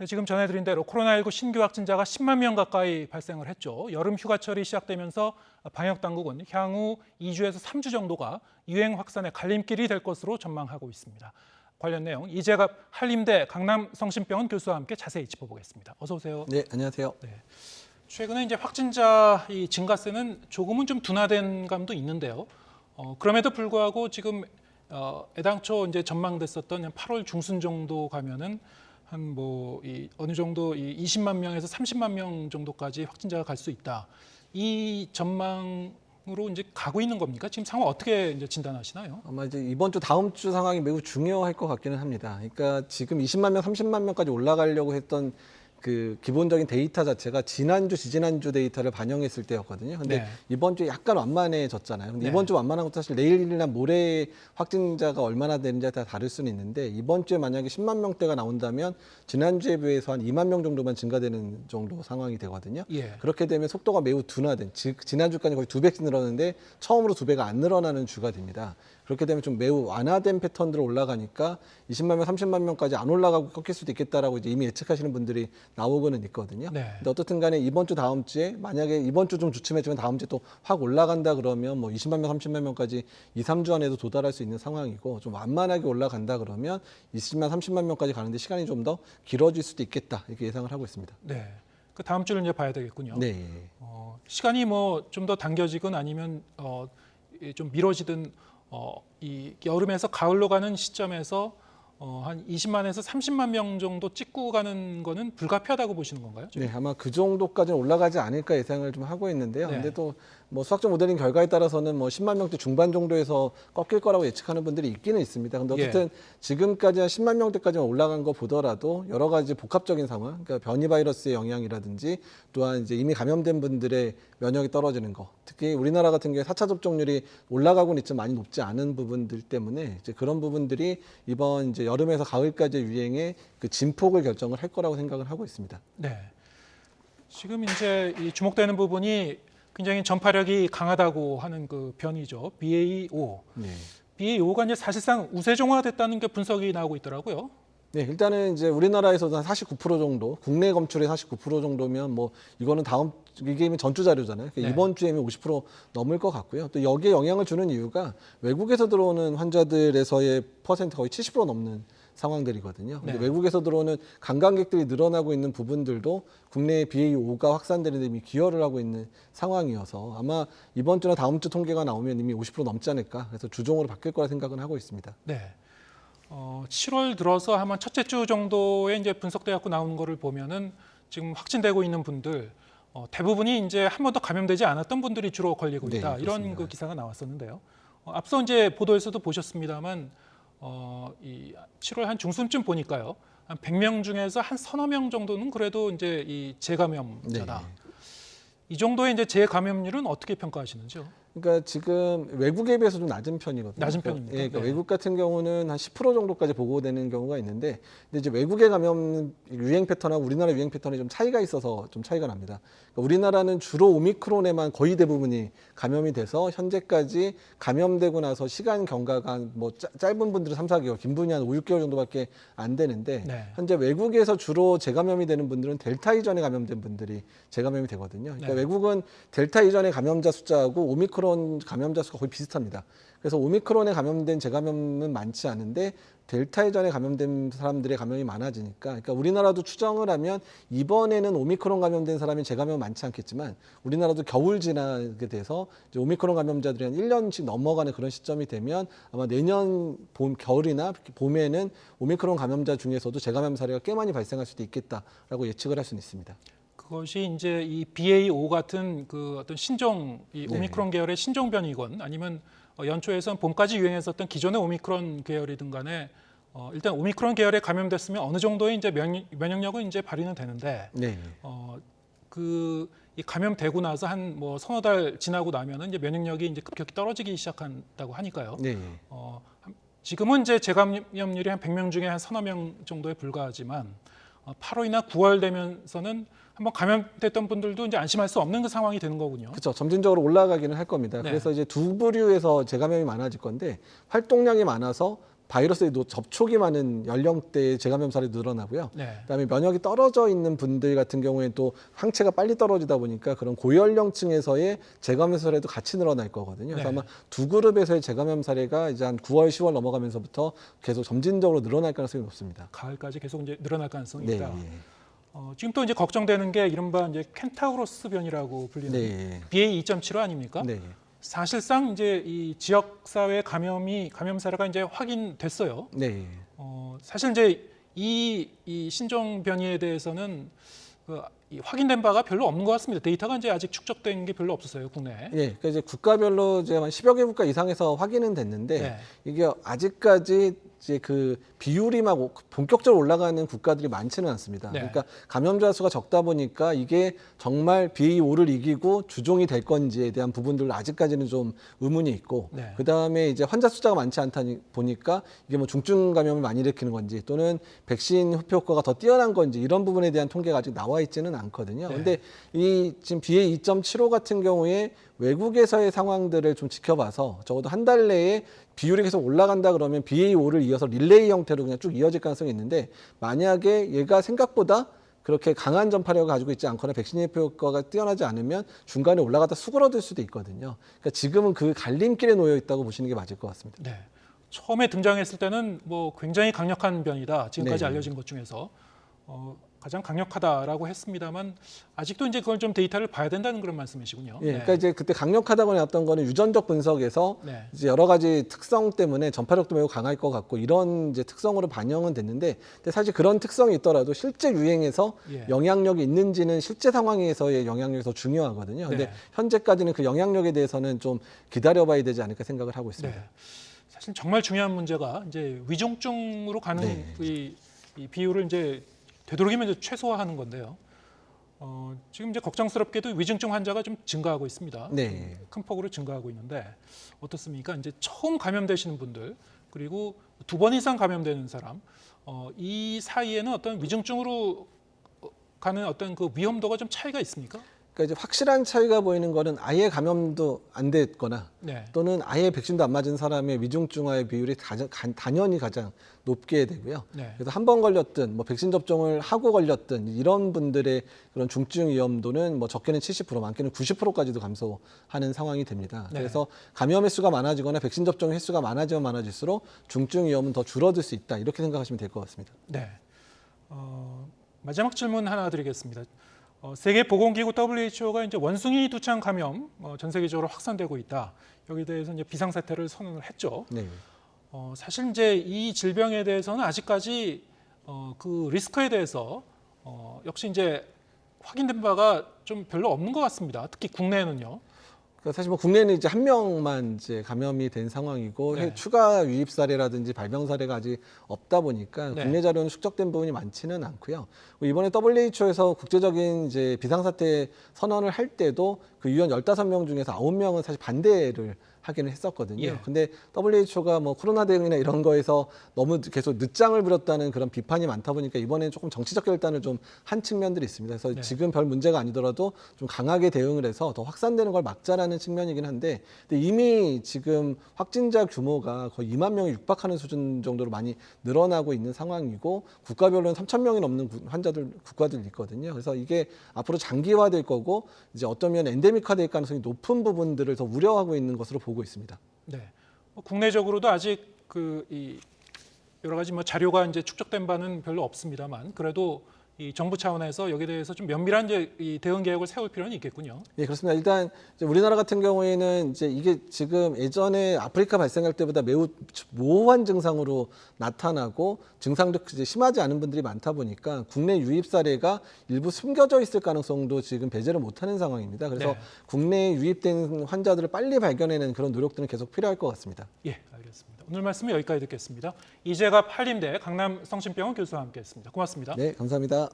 네, 지금 전해드린 대로 코로나19 신규 확진자가 10만 명 가까이 발생을 했죠. 여름 휴가철이 시작되면서 방역 당국은 향후 2주에서 3주 정도가 유행 확산의 갈림길이 될 것으로 전망하고 있습니다. 관련 내용 이재갑 한림대 강남성심병원 교수와 함께 자세히 짚어보겠습니다. 어서 오세요. 네, 안녕하세요. 최근에 이제 확진자 이 증가세는 조금은 좀 둔화된 감도 있는데요. 어, 그럼에도 불구하고 지금 어, 애당초 이제 전망됐었던 한 8월 중순 정도 가면은 한 뭐 이 어느 정도 이 20만 명에서 30만 명 정도까지 확진자가 갈 수 있다. 이 전망으로 이제 가고 있는 겁니까? 지금 상황 어떻게 이제 진단하시나요? 아마 이제 이번 주 다음 주 상황이 매우 중요할 것 같기는 합니다. 그러니까 지금 20만 명, 30만 명까지 올라가려고 했던 그 기본적인 데이터 자체가 지난주, 지지난주 데이터를 반영했을 때였거든요. 근데 네. 이번 주에 약간 완만해졌잖아요. 근데 네. 이번 주 완만한 것도 사실 내일이나 모레 확진자가 얼마나 되는지에 따라 다를 수는 있는데 이번 주에 만약에 10만 명대가 나온다면 지난주에 비해서 한 2만 명 정도만 증가되는 정도 상황이 되거든요. 예. 그렇게 되면 속도가 매우 둔화된, 즉 지난주까지 거의 두 배씩 늘었는데 처음으로 두 배가 안 늘어나는 주가 됩니다. 그렇게 되면 좀 매우 완화된 패턴으로 올라가니까 20만 명, 30만 명까지 안 올라가고 꺾일 수도 있겠다라고 이제 이미 예측하시는 분들이 나오고는 있거든요. 네. 근데 어떻든 간에 이번 주 다음 주에 만약에 이번 주 좀 주춤했지만 다음 주에 또 확 올라간다 그러면 뭐 20만 명, 30만 명까지 2, 3주 안에도 도달할 수 있는 상황이고 좀 완만하게 올라간다 그러면 20만, 30만 명까지 가는데 시간이 좀 더 길어질 수도 있겠다 이렇게 예상을 하고 있습니다. 네. 그 다음 주를 이제 봐야 되겠군요. 네. 어, 시간이 뭐 좀 더 당겨지건 아니면 어, 이좀 미뤄지든 어, 이 여름에서 가을로 가는 시점에서 어, 한 20만에서 30만 명 정도 찍고 가는 거는 불가피하다고 보시는 건가요? 네, 아마 그 정도까지는 올라가지 않을까 예상을 좀 하고 있는데요. 네. 근데 또 뭐 수학적 모델링 결과에 따라서는 뭐 10만 명대 중반 정도에서 꺾일 거라고 예측하는 분들이 있기는 있습니다. 근데 예. 어쨌든 지금까지 한 10만 명대까지만 올라간 거 보더라도 여러 가지 복합적인 상황, 그러니까 변이 바이러스의 영향이라든지 또한 이제 이미 감염된 분들의 면역이 떨어지는 거, 특히 우리나라 같은 경우에 4차 접종률이 올라가고는 있지만 많이 높지 않은 부분들 때문에 이제 그런 부분들이 이번 이제 여름에서 가을까지 유행의 그 진폭을 결정을 할 거라고 생각을 하고 있습니다. 네. 지금 이제 이 주목되는 부분이 굉장히 전파력이 강하다고 하는 그 변이죠. BA5. 네. BA5가 이제 사실상 우세종화됐다는 게 분석이 나오고 있더라고요. 네, 일단은 이제 우리나라에서도 한 49% 정도, 국내 검출의 49% 정도면 뭐 이거는 다음 이게 이미 전주 자료잖아요. 그러니까 네. 이번 주에 이미 50% 넘을 것 같고요. 또 여기에 영향을 주는 이유가 외국에서 들어오는 환자들에서의 퍼센트 거의 70% 넘는 상황들이거든요. 근데 네. 외국에서 들어오는 관광객들이 늘어나고 있는 부분들도 국내에 BA5가 확산되는 데 이미 기여를 하고 있는 상황이어서 아마 이번 주나 다음 주 통계가 나오면 이미 50% 넘지 않을까. 그래서 주종으로 바뀔 거라 생각은 하고 있습니다. 네. 어, 7월 들어서 아마 첫째 주 정도에 이제 분석돼 갖고 나오는 거를 보면은 지금 확진되고 있는 분들 어, 대부분이 이제 한 번도 감염되지 않았던 분들이 주로 걸리고 네, 있다. 이런 그렇습니다. 그 기사가 나왔었는데요. 어, 앞서 이제 보도에서도 보셨습니다만 어, 이 7월 한 중순쯤 보니까요. 한 100명 중에서 한 서너 명 정도는 그래도 이제 이 재감염자다. 네. 이 정도의 이제 재감염률은 어떻게 평가하시는지요? 그러니까 지금 외국에 비해서 좀 낮은 편이거든요. 낮은 그러니까, 편입니까? 예, 그러니까 네. 외국 같은 경우는 한 10% 정도까지 보고되는 경우가 있는데, 근데 이제 외국의 감염 유행 패턴하고 우리나라 유행 패턴이 좀 차이가 있어서 좀 차이가 납니다. 그러니까 우리나라는 주로 오미크론에만 거의 대부분이 감염이 돼서 현재까지 감염되고 나서 시간 경과가 뭐 짜- 짧은 분들은 3, 4개월, 긴 분이 한 5, 6개월 정도밖에 안 되는데 네. 현재 외국에서 주로 재감염이 되는 분들은 델타 이전에 감염된 분들이 재감염이 되거든요. 그러니까 네. 외국은 델타 이전의 감염자 숫자하고 오미크론 감염자 수가 거의 비슷합니다. 그래서 오미크론에 감염된 재감염은 많지 않은데 델타 이전에 감염된 사람들의 감염이 많아지니까 그러니까 우리나라도 추정을 하면 이번에는 오미크론 감염된 사람이 재감염 많지 않겠지만 우리나라도 겨울 지나게 돼서 오미크론 감염자들이 한 1년씩 넘어가는 그런 시점이 되면 아마 내년 봄 겨울이나 봄에는 오미크론 감염자 중에서도 재감염 사례가 꽤 많이 발생할 수도 있겠다라고 예측을 할 수는 있습니다. 그것이 이제 이 BA5 같은 그 어떤 신종 이 네. 오미크론 계열의 신종 변이건 아니면 어, 연초에선 봄까지 유행했었던 기존의 오미크론 계열이든 간에 어, 일단 오미크론 계열에 감염됐으면 어느 정도의 이제 면역, 면역력은 이제 발휘는 되는데 네. 어, 그 이 감염되고 나서 한 뭐 서너 달 지나고 나면은 이제 면역력이 이제 급격히 떨어지기 시작한다고 하니까요. 네. 어, 한- 지금은 이제 재감염률이 한 100명 중에 한 서너 명 정도에 불과하지만 어, 8월이나 9월 되면서는 한번 감염됐던 분들도 이제 안심할 수 없는 그 상황이 되는 거군요. 그렇죠. 점진적으로 올라가기는 할 겁니다. 네. 그래서 이제 두 부류에서 재감염이 많아질 건데 활동량이 많아서 바이러스에 노- 접촉이 많은 연령대의 재감염 사례도 늘어나고요. 네. 그다음에 면역이 떨어져 있는 분들 같은 경우에는 또 항체가 빨리 떨어지다 보니까 그런 고연령층에서의 재감염 사례도 같이 늘어날 거거든요. 그래서 네. 아마 두 그룹에서의 재감염 사례가 이제 한 9월, 10월 넘어가면서부터 계속 점진적으로 늘어날 가능성이 높습니다. 가을까지 계속 이제 늘어날 가능성이 네, 있다. 어, 지금 또 이제 걱정되는 게 이른바 이제 켄타우로스 변이라고 불리는 네, BA 2.75 아닙니까? 네, 사실상 이제 이 지역 사회 감염이 감염 사례가 이제 확인됐어요. 네. 어, 사실 이제 이, 이 신종 변이에 대해서는 그, 이 확인된 바가 별로 없는 것 같습니다. 데이터가 이제 아직 축적된 게 별로 없었어요, 국내에. 예, 그러니까 이제 국가별로 이제 한 10여 개 국가 이상에서 확인은 됐는데 네. 이게 아직까지 이제 그 비율이 막 오- 본격적으로 올라가는 국가들이 많지는 않습니다. 네. 그러니까 감염자 수가 적다 보니까 이게 정말 BA5를 이기고 주종이 될 건지에 대한 부분들 아직까지는 좀 의문이 있고 네. 그 다음에 이제 환자 숫자가 많지 않다 보니까 이게 뭐 중증 감염을 많이 일으키는 건지 또는 백신 흡효 효과가 더 뛰어난 건지 이런 부분에 대한 통계가 아직 나와 있지는 않거든요. 네. 근데 이 지금 BA 2.75 같은 경우에 외국에서의 상황들을 좀 지켜봐서 적어도 한 달 내에 비율이 계속 올라간다 그러면 BA5를 이어서 릴레이 형태로 그냥 쭉 이어질 가능성이 있는데 만약에 얘가 생각보다 그렇게 강한 전파력을 가지고 있지 않거나 백신 예표 효과가 뛰어나지 않으면 중간에 올라가다 수그러들 수도 있거든요. 그러니까 지금은 그 갈림길에 놓여 있다고 보시는 게 맞을 것 같습니다. 네. 처음에 등장했을 때는 뭐 굉장히 강력한 변이다. 지금까지 네. 알려진 것 중에서 어, 가장 강력하다라고 했습니다만 아직도 이제 그걸 좀 데이터를 봐야 된다는 그런 말씀이시군요. 예, 그러니까 이제 그때 강력하다고 나왔던 거는 유전적 분석에서 네. 이제 여러 가지 특성 때문에 전파력도 매우 강할 것 같고 이런 이제 특성으로 반영은 됐는데 근데 사실 그런 특성이 있더라도 실제 유행에서 예. 영향력이 있는지는 실제 상황에서의 영향력이 더 중요하거든요. 근데 네. 현재까지는 그 영향력에 대해서는 좀 기다려봐야 되지 않을까 생각을 하고 있습니다. 네. 사실 정말 중요한 문제가 이제 위중증으로 가는 네. 이, 이 비율을 이제 되도록이면 이제 최소화하는 건데요. 어, 지금 이제 걱정스럽게도 위중증 환자가 좀 증가하고 있습니다. 네. 큰 폭으로 증가하고 있는데 어떻습니까? 이제 처음 감염되시는 분들 그리고 두 번 이상 감염되는 사람 어, 이 사이에는 어떤 위중증으로 어, 가는 어떤 그 위험도가 좀 차이가 있습니까? 그러니까 이제 확실한 차이가 보이는 거는 아예 감염도 안 됐거나 네. 또는 아예 백신도 안 맞은 사람의 위중증화의 비율이 단연히 가장 높게 되고요. 네. 그래서 한 번 걸렸든 뭐 백신 접종을 하고 걸렸든 이런 분들의 그런 중증 위험도는 뭐 적게는 70% 많게는 90%까지도 감소하는 상황이 됩니다. 네. 그래서 감염 횟수가 많아지거나 백신 접종 횟수가 많아지면 많아질수록 중증 위험은 더 줄어들 수 있다 이렇게 생각하시면 될 것 같습니다. 네. 어, 마지막 질문 하나 드리겠습니다. 어, 세계 보건기구 WHO가 이제 원숭이 두창 감염 어, 전 세계적으로 확산되고 있다. 여기에 대해서 이제 비상 사태를 선언을 했죠. 네. 어, 사실 이제 이 질병에 대해서는 아직까지 어, 그 리스크에 대해서 어, 역시 이제 확인된 바가 좀 별로 없는 것 같습니다. 특히 국내에는요. 그러니까 사실 뭐 국내는 이제 한 명만 이제 감염이 된 상황이고 네. 추가 유입 사례라든지 발병 사례가 아직 없다 보니까 네. 국내 자료는 축적된 부분이 많지는 않고요. 이번에 WHO에서 국제적인 이제 비상사태 선언을 할 때도 그 위원 15명 중에서 9명은 사실 반대를 하기는 했었거든요. 예. 근데 WHO가 뭐 코로나 대응이나 이런 거에서 너무 계속 늦장을 부렸다는 그런 비판이 많다 보니까 이번에는 조금 정치적 결단을 좀 한 측면들이 있습니다. 그래서 네. 지금 별 문제가 아니더라도 좀 강하게 대응을 해서 더 확산되는 걸 막자라는 측면이긴 한데 근데 이미 지금 확진자 규모가 거의 2만 명이 육박하는 수준 정도로 많이 늘어나고 있는 상황이고 국가별로는 3천 명이 넘는 구- 환자들 국가들이 있거든요. 그래서 이게 앞으로 장기화될 거고 이제 어쩌면 엔데믹화될 가능성이 높은 부분들을 더 우려하고 있는 것으로 보고 있습니다. 네. 뭐 국내적으로도 아직 그 이 여러 가지 뭐 자료가 이제 축적된 바는 별로 없습니다만 그래도 이 정부 차원에서 여기에 대해서 좀 면밀한 이 대응 계획을 세울 필요는 있겠군요. 예, 그렇습니다. 일단 우리나라 같은 경우에는 이제 이게 지금 예전에 아프리카 발생할 때보다 매우 모호한 증상으로 나타나고 증상도 이제 심하지 않은 분들이 많다 보니까 국내 유입 사례가 일부 숨겨져 있을 가능성도 지금 배제를 못하는 상황입니다. 그래서 네. 국내에 유입된 환자들을 빨리 발견해내는 그런 노력들은 계속 필요할 것 같습니다. 예, 알겠습니다. 오늘 말씀은 여기까지 듣겠습니다. 이재갑 한림대 강남 성심병원 교수와 함께했습니다. 고맙습니다. 네, 감사합니다.